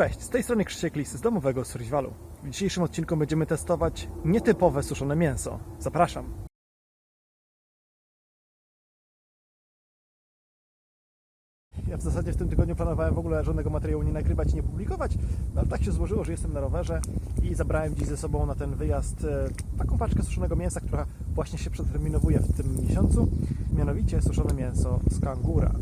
Cześć, z tej strony Krzysiek Lisy z domowego Survivalu. W dzisiejszym odcinku będziemy testować nietypowe suszone mięso. Zapraszam. Ja w zasadzie w tym tygodniu planowałem w ogóle żadnego materiału nie nagrywać i nie publikować, no ale tak się złożyło, że jestem na rowerze i zabrałem dziś ze sobą na ten wyjazd e, taką paczkę suszonego mięsa, która właśnie się przeterminowuje w tym miesiącu, mianowicie suszone mięso z kangura.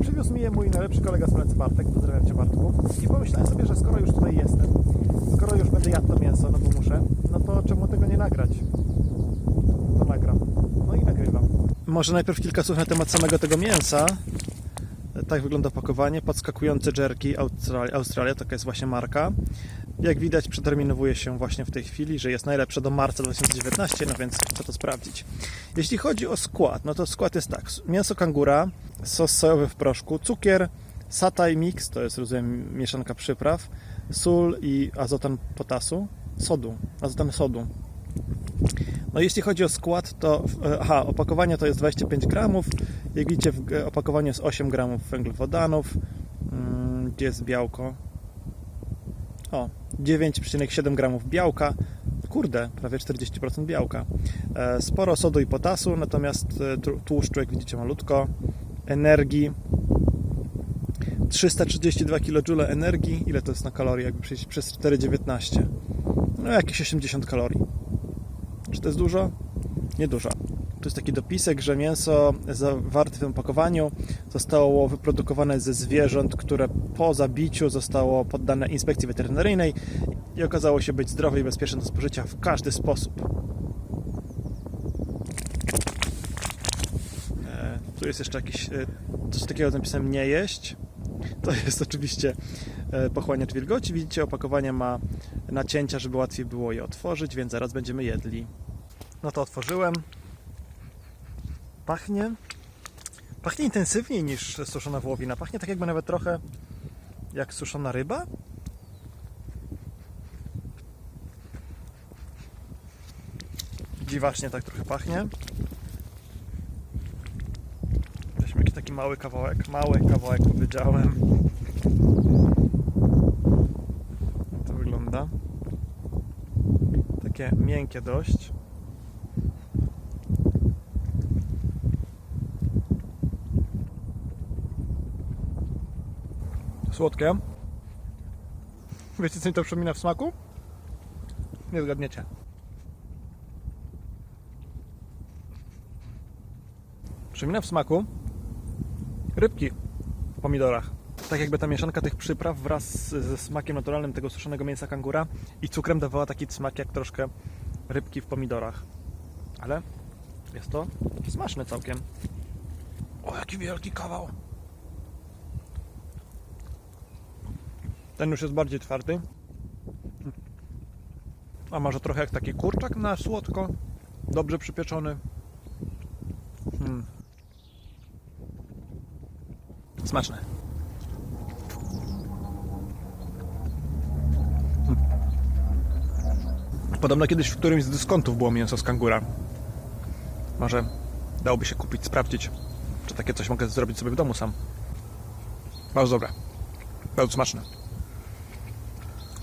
Przywiózł mi je mój najlepszy kolega z pracy Bartek, pozdrawiam Cię Bartku, i pomyślałem sobie, że skoro już tutaj jestem, skoro już będę jadł to mięso, no bo muszę, no to czemu tego nie nagrać? To nagram. No i nagrywam. Może najpierw kilka słów na temat samego tego mięsa. Tak wygląda opakowanie. Podskakujące jerki Australia, Australia, taka jest właśnie marka. Jak widać, przeterminowuje się właśnie w tej chwili, że jest najlepsze do marca 2019, no więc chcę to sprawdzić. Jeśli chodzi o skład, no to skład jest tak: mięso kangura, sos sojowy w proszku, cukier, sataj mix, to jest rozumiem mieszanka przypraw, sól i azotan potasu, sodu, azotan sodu. No jeśli chodzi o skład, to aha, opakowanie to jest 25 gramów. Jak widzicie, w e, opakowaniu jest 8 gramów węglowodanów. Mm, Gdzie jest białko? O, 9,7 gramów białka. Kurde, prawie 40% białka. E, Sporo sodu i potasu, natomiast e, tł- tłuszczu, jak widzicie, malutko. Energii 332 kJ energii. Ile to jest na kalorii? Jakby przejść przez 4,19. No jakieś 80 kalorii. Czy to jest dużo? Niedużo. Tu jest taki dopisek, że mięso zawarte w tym opakowaniu zostało wyprodukowane ze zwierząt, które po zabiciu zostało poddane inspekcji weterynaryjnej i okazało się być zdrowe i bezpieczne do spożycia w każdy sposób. E, Tu jest jeszcze jakiś e, coś takiego napisem nie jeść. To jest oczywiście e, pochłaniacz wilgoci. Widzicie, opakowanie ma nacięcia, żeby łatwiej było je otworzyć, więc zaraz będziemy jedli. No to otworzyłem. Pachnie. Pachnie intensywniej niż suszona wołowina. Pachnie tak jakby nawet trochę jak suszona ryba. Dziwacznie tak trochę pachnie. Weźmy jakiś taki mały kawałek. Mały kawałek powiedziałem. To wygląda. Takie miękkie dość. Słodkie. Wiecie co mi to przypomina w smaku? Nie zgadniecie. Przypomina w smaku rybki w pomidorach. Tak jakby ta mieszanka tych przypraw wraz ze smakiem naturalnym tego suszonego mięsa kangura i cukrem dawała taki smak jak troszkę rybki w pomidorach. Ale jest to smaczne całkiem. O, jaki wielki kawał! Ten już jest bardziej twardy. A może trochę jak taki kurczak na słodko. Dobrze przypieczony. Hmm. Smaczne. Hmm. Podobno kiedyś w którymś z dyskontów było mięso z kangura. Może dałoby się kupić, sprawdzić, czy takie coś mogę zrobić sobie w domu sam. Bardzo dobre. Bardzo smaczne.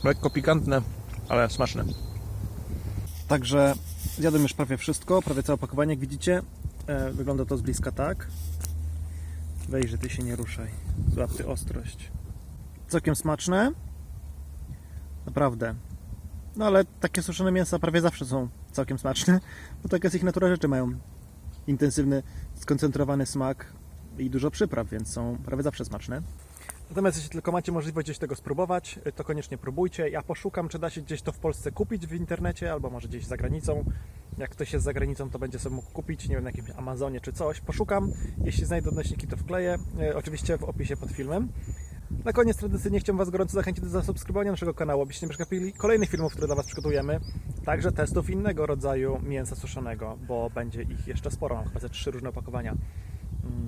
Lekko pikantne, ale smaczne. Także zjadłem już prawie wszystko, prawie całe opakowanie, jak widzicie. E, wygląda to z bliska tak. Weź, że ty się nie ruszaj. Złap ty ostrość. Całkiem smaczne. Naprawdę. No ale takie suszone mięsa prawie zawsze są całkiem smaczne, bo tak jest ich natura rzeczy. Mają intensywny, skoncentrowany smak i dużo przypraw, więc są prawie zawsze smaczne. Natomiast jeśli tylko macie możliwość gdzieś tego spróbować, to koniecznie próbujcie. Ja poszukam, czy da się gdzieś to w Polsce kupić w internecie, albo może gdzieś za granicą. Jak ktoś jest za granicą, to będzie sobie mógł kupić, nie wiem, na jakimś Amazonie czy coś. Poszukam. Jeśli znajdę odnośniki, to wkleję. E, Oczywiście w opisie pod filmem. Na koniec tradycyjnie chciałbym Was gorąco zachęcić do zasubskrybowania naszego kanału, abyście nie przegapili kolejnych filmów, które dla Was przygotujemy. Także testów innego rodzaju mięsa suszonego, bo będzie ich jeszcze sporo. Mam chyba ze trzy różne opakowania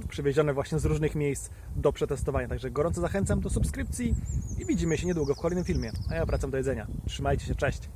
przywiezione właśnie z różnych miejsc do przetestowania. Także gorąco zachęcam do subskrypcji i widzimy się niedługo w kolejnym filmie. A ja wracam do jedzenia. Trzymajcie się, cześć!